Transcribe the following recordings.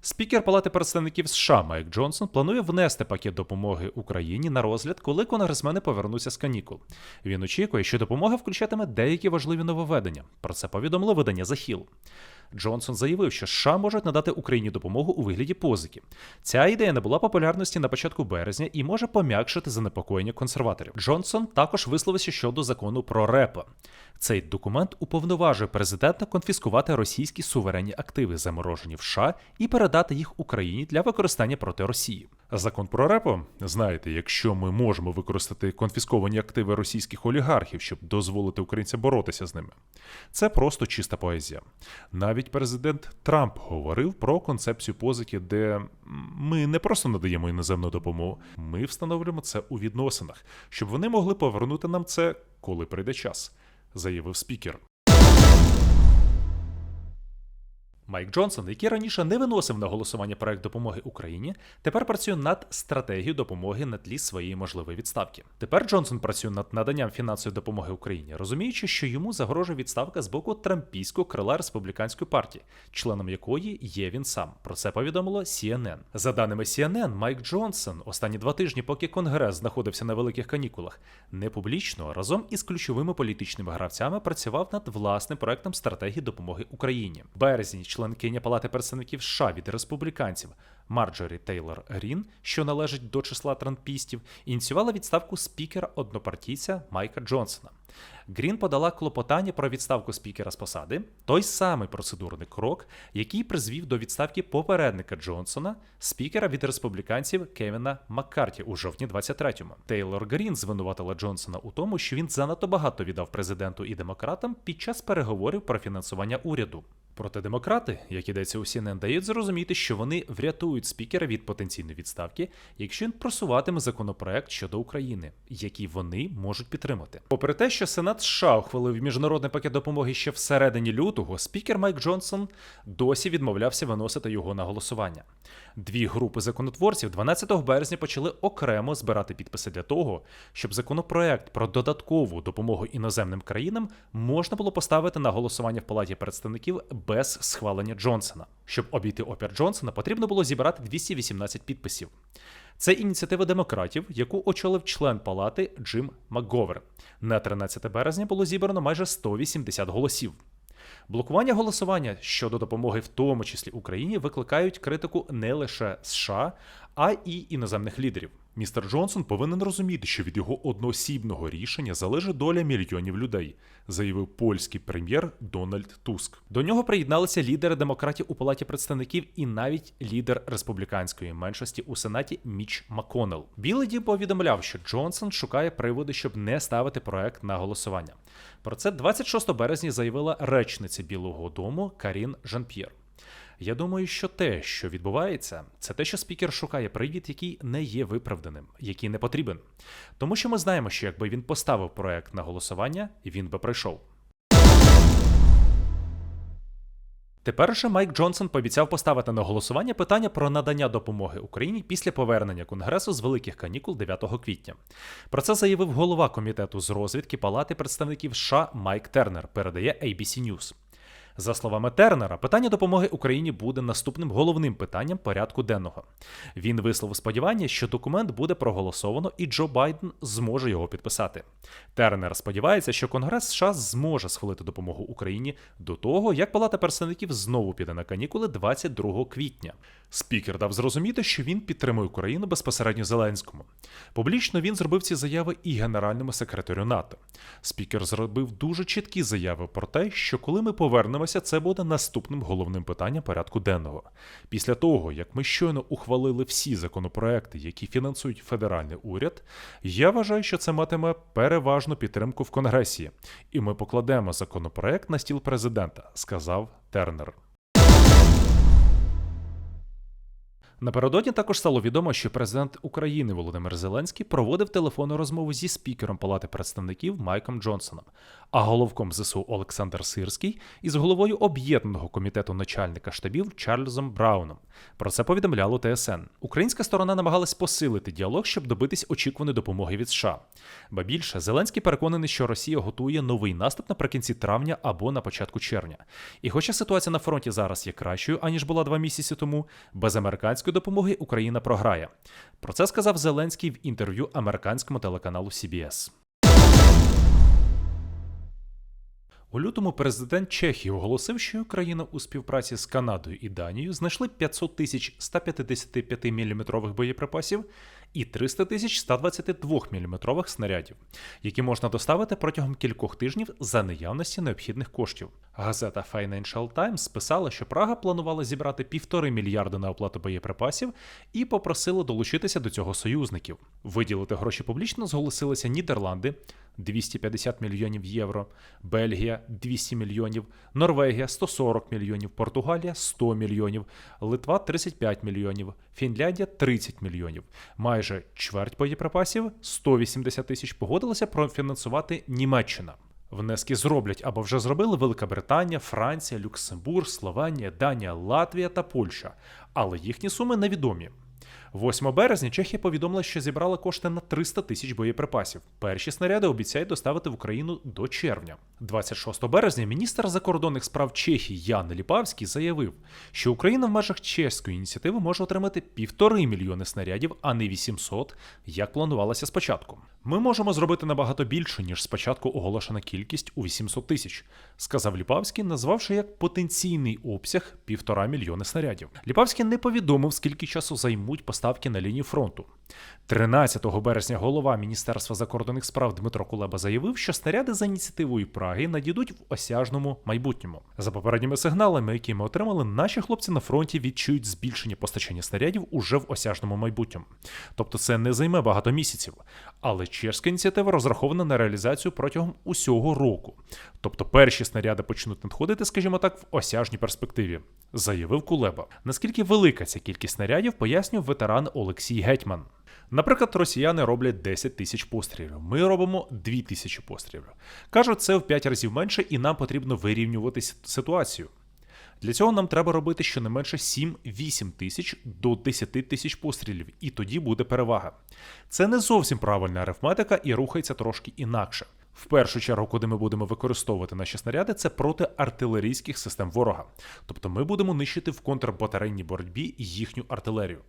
Спікер Палати представників США Майк Джонсон планує внести пакет допомоги Україні на розгляд, коли конгресмени повернуться з канікул. Він очікує, що допомога включатиме деякі важливі нововведення. Про це повідомило видання Hill. Джонсон заявив, що США можуть надати Україні допомогу у вигляді позики. Ця ідея не була популярності на початку березня і може пом'якшити занепокоєння консерваторів. Джонсон також висловився щодо закону про РЕПа. Цей документ уповноважує президента конфіскувати російські суверенні активи, заморожені в США, і передати їх Україні для використання проти Росії. Закон про репо, знаєте, якщо ми можемо використати конфісковані активи російських олігархів, щоб дозволити українцям боротися з ними, це просто чиста поезія. Навіть президент Трамп говорив про концепцію позики, де ми не просто надаємо іноземну допомогу, ми встановлюємо це у відносинах, щоб вони могли повернути нам це, коли прийде час, заявив спікер. Майк Джонсон, який раніше не виносив на голосування проект допомоги Україні, тепер працює над стратегією допомоги на тлі своєї можливої відставки. Тепер Джонсон працює над наданням фінансової допомоги Україні, розуміючи, що йому загрожує відставка з боку трампійського крила республіканської партії, членом якої є він сам. Про це повідомило CNN. За даними CNN, Майк Джонсон останні два тижні, поки Конгрес знаходився на великих канікулах, не публічно разом із ключовими політичними гравцями працював над власним проектом стратегії допомоги Україні. Березні членкиня Палати представників США від республіканців Марджорі Тейлор Грін, що належить до числа трампістів, ініціювала відставку спікера однопартійця Майка Джонсона. Грін подала клопотання про відставку спікера з посади, той самий процедурний крок, який призвів до відставки попередника Джонсона, спікера від республіканців Кевіна Маккарті у жовтні 23-му. Тейлор Грін звинуватила Джонсона у тому, що він занадто багато віддав президенту і демократам під час переговорів про фінансування уряду. Проте демократи, як ідеться у CNN, дають зрозуміти, що вони врятують спікера від потенційної відставки, якщо він просуватиме законопроект щодо України, який вони можуть підтримати. Попри те, що Сенат США ухвалив міжнародний пакет допомоги ще всередині лютого, спікер Майк Джонсон досі відмовлявся виносити його на голосування. Дві групи законотворців 12 березня почали окремо збирати підписи для того, щоб законопроект про додаткову допомогу іноземним країнам можна було поставити на голосування в палаті представників без схвалення Джонсона. Щоб обійти опір Джонсона, потрібно було зібрати 218 підписів. Це ініціатива демократів, яку очолив член палати Джим МакГовер. На 13 березня було зібрано майже 180 голосів. Блокування голосування щодо допомоги, в тому числі Україні, викликають критику не лише США, а й іноземних лідерів. Містер Джонсон повинен розуміти, що від його одноосібного рішення залежить доля мільйонів людей, заявив польський прем'єр Дональд Туск. До нього приєдналися лідери демократів у палаті представників і навіть лідер республіканської меншості у сенаті Міч Маконел. Білий дім повідомляв, що Джонсон шукає приводи, щоб не ставити проект на голосування. Про це 26 березня заявила речниця Білого Дому Карін Жан-П'єр. Я думаю, що те, що відбувається, це те, що спікер шукає привід, який не є виправданим, який не потрібен. Тому що ми знаємо, що якби він поставив проект на голосування, він би пройшов. Тепер же Майк Джонсон пообіцяв поставити на голосування питання про надання допомоги Україні після повернення Конгресу з великих канікул 9 квітня. Про це заявив голова комітету з розвідки Палати представників США Майк Тернер, передає ABC News. За словами Тернера, питання допомоги Україні буде наступним головним питанням порядку денного. Він висловив сподівання, що документ буде проголосовано і Джо Байден зможе його підписати. Тернер сподівається, що Конгрес США зможе схвалити допомогу Україні до того, як Палата представників знову піде на канікули 22 квітня. Спікер дав зрозуміти, що він підтримує Україну безпосередньо Зеленському. Публічно він зробив ці заяви і генеральному секретарю НАТО. Спікер зробив дуже чіткі заяви про те, що коли ми повернемося, це буде наступним головним питанням порядку денного. Після того, як ми щойно ухвалили всі законопроекти, які фінансують федеральний уряд, я вважаю, що це матиме переважну підтримку в Конгресі, і ми покладемо законопроект на стіл президента, сказав Тернер. Напередодні також стало відомо, що президент України Володимир Зеленський проводив телефонну розмову зі спікером Палати представників Майком Джонсоном, а головком ЗСУ Олександр Сирський із головою об'єднаного комітету начальника штабів Чарльзом Брауном. Про це повідомляло ТСН. Українська сторона намагалась посилити діалог, щоб добитись очікуваної допомоги від США. Ба більше Зеленський переконаний, що Росія готує новий наступ наприкінці травня або на початку червня. І хоча ситуація на фронті зараз є кращою аніж була два місяці тому, без американської допомоги Україна програє. Про це сказав Зеленський в інтерв'ю американському телеканалу CBS. У лютому президент Чехії оголосив, що Україна у співпраці з Канадою і Данією знайшли 500 тисяч 155 мм боєприпасів і 300 тисяч 122 мм снарядів, які можна доставити протягом кількох тижнів за наявності необхідних коштів. Газета Financial Times писала, що Прага планувала зібрати півтори мільярди на оплату боєприпасів і попросила долучитися до цього союзників. Виділити гроші публічно зголосилися Нідерланди. 250 мільйонів євро, Бельгія 200 мільйонів, Норвегія 140 мільйонів, Португалія 100 мільйонів, Литва 35 мільйонів, Фінляндія 30 мільйонів. Майже чверть боєприпасів 180 тисяч погодилася профінансувати Німеччина. Внески зроблять або вже зробили Велика Британія, Франція, Люксембург, Словенія, Данія, Латвія та Польща, але їхні суми невідомі. 8 березня Чехія повідомила, що зібрала кошти на 300 тисяч боєприпасів. Перші снаряди обіцяють доставити в Україну до червня. 26 березня міністр закордонних справ Чехії Ян Ліпавський заявив, що Україна в межах чеської ініціативи може отримати півтори мільйони снарядів, а не 800, як планувалося спочатку. Ми можемо зробити набагато більше, ніж спочатку оголошена кількість у 800 тисяч, сказав Ліпавський, назвавши як потенційний обсяг півтора мільйони снарядів. Ліпавський не повідомив, скільки часу займуть поставки на лінії фронту. 13 березня голова Міністерства закордонних справ Дмитро Кулеба заявив, що снаряди за ініціативою Праги надійдуть в осяжному майбутньому. За попередніми сигналами, які ми отримали, наші хлопці на фронті відчують збільшення постачання снарядів уже в осяжному майбутньому. Тобто це не займе багато місяців. Але чешська ініціатива розрахована на реалізацію протягом усього року. Тобто перші снаряди почнуть надходити, скажімо так, в осяжній перспективі, заявив Кулеба. Наскільки велика ця кількість снарядів, пояснював ветеран Олексій Гетьман. Наприклад, росіяни роблять 10 тисяч пострілів. Ми робимо 2 тисячі пострілів. Кажуть, це в 5 разів менше, і нам потрібно вирівнювати ситуацію. Для цього нам треба робити щонайменше 7-8 тисяч до 10 тисяч пострілів, і тоді буде перевага. Це не зовсім правильна арифметика і рухається трошки інакше. В першу чергу, куди ми будемо використовувати наші снаряди, це проти артилерійських систем ворога. Тобто ми будемо нищити в контрбатарейній боротьбі їхню артилерію.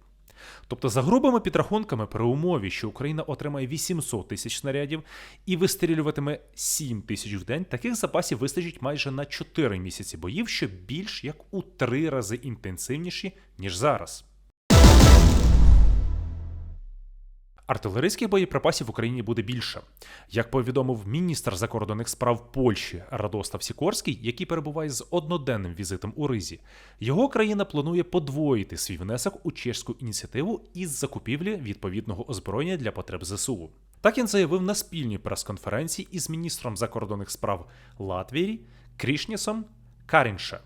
Тобто, за грубими підрахунками, при умові, що Україна отримає 800 тисяч снарядів і вистрілюватиме 7 тисяч в день, таких запасів вистачить майже на 4 місяці боїв, що більш як у 3 рази інтенсивніші, ніж зараз. Артилерійських боєприпасів в Україні буде більше. Як повідомив міністр закордонних справ Польщі Радостав Сікорський, який перебуває з одноденним візитом у Ризі, його країна планує подвоїти свій внесок у чеську ініціативу із закупівлі відповідного озброєння для потреб ЗСУ. Так він заявив на спільній прес-конференції із міністром закордонних справ Латвії Крішнісом Карінше.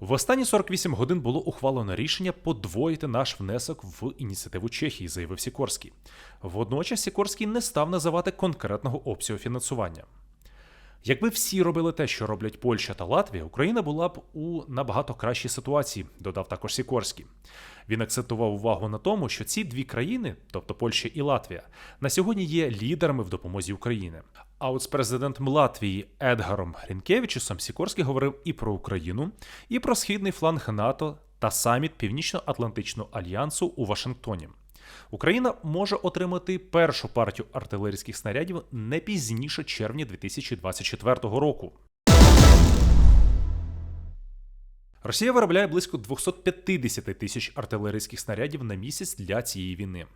В останні 48 годин було ухвалено рішення подвоїти наш внесок в ініціативу Чехії, заявив Сікорський. Водночас Сікорський не став називати конкретного обсягу фінансування. Якби всі робили те, що роблять Польща та Латвія, Україна була б у набагато кращій ситуації, додав також Сікорський. Він акцентував увагу на тому, що ці дві країни, тобто Польща і Латвія, на сьогодні є лідерами в допомозі Україні. А от з президентом Латвії Едгаром Грінкевичусом Сікорський говорив і про Україну, і про східний фланг НАТО та саміт Північно-Атлантичного альянсу у Вашингтоні. Україна може отримати першу партію артилерійських снарядів не пізніше червня 2024 року. Росія виробляє близько 250 тисяч артилерійських снарядів на місяць для цієї війни.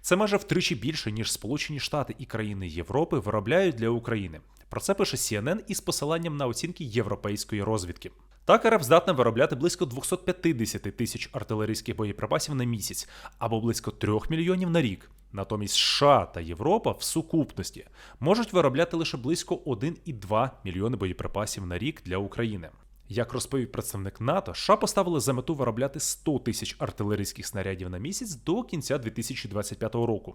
Це майже втричі більше, ніж Сполучені Штати і країни Європи виробляють для України. Про це пише CNN із посиланням на оцінки європейської розвідки. Так РФ здатна виробляти близько 250 тисяч артилерійських боєприпасів на місяць або близько 3 мільйонів на рік. Натомість США та Європа в сукупності можуть виробляти лише близько 1,2 мільйони боєприпасів на рік для України. Як розповів представник НАТО, США поставили за мету виробляти 100 тисяч артилерійських снарядів на місяць до кінця 2025 року,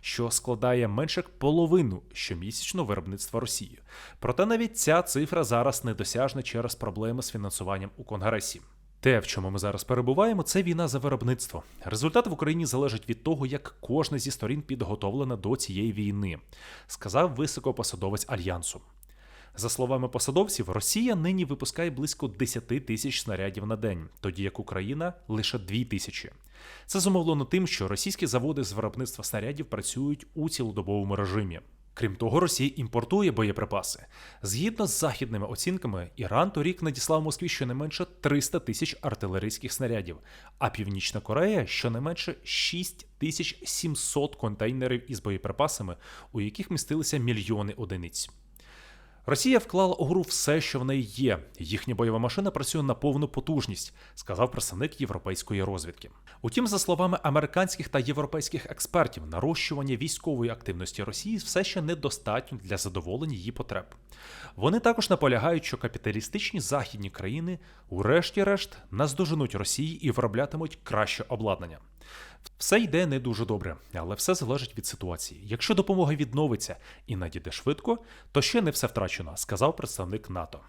що складає менше як половину щомісячного виробництва Росії. Проте навіть ця цифра зараз недосяжна через проблеми з фінансуванням у Конгресі. Те, в чому ми зараз перебуваємо, це війна за виробництво. Результат в Україні залежить від того, як кожна зі сторін підготовлена до цієї війни, сказав високопосадовець альянсу. За словами посадовців, Росія нині випускає близько 10 тисяч снарядів на день, тоді як Україна лише 2 тисячі. Це зумовлено тим, що російські заводи з виробництва снарядів працюють у цілодобовому режимі. Крім того, Росія імпортує боєприпаси. Згідно з західними оцінками, Іран торік надіслав Москві щонайменше 300 тисяч артилерійських снарядів, а Північна Корея щонайменше 6700 контейнерів із боєприпасами, у яких містилися мільйони одиниць. Росія вклала у гру все, що в неї є. Їхня бойова машина працює на повну потужність, сказав представник європейської розвідки. Утім, за словами американських та європейських експертів, нарощування військової активності Росії все ще недостатньо для задоволення її потреб. Вони також наполягають, що капіталістичні західні країни, урешті-решт, наздоженуть Росії і вироблятимуть краще обладнання. Все йде не дуже добре, але все залежить від ситуації. Якщо допомога відновиться і надійде швидко, то ще не все втрачено, сказав представник НАТО.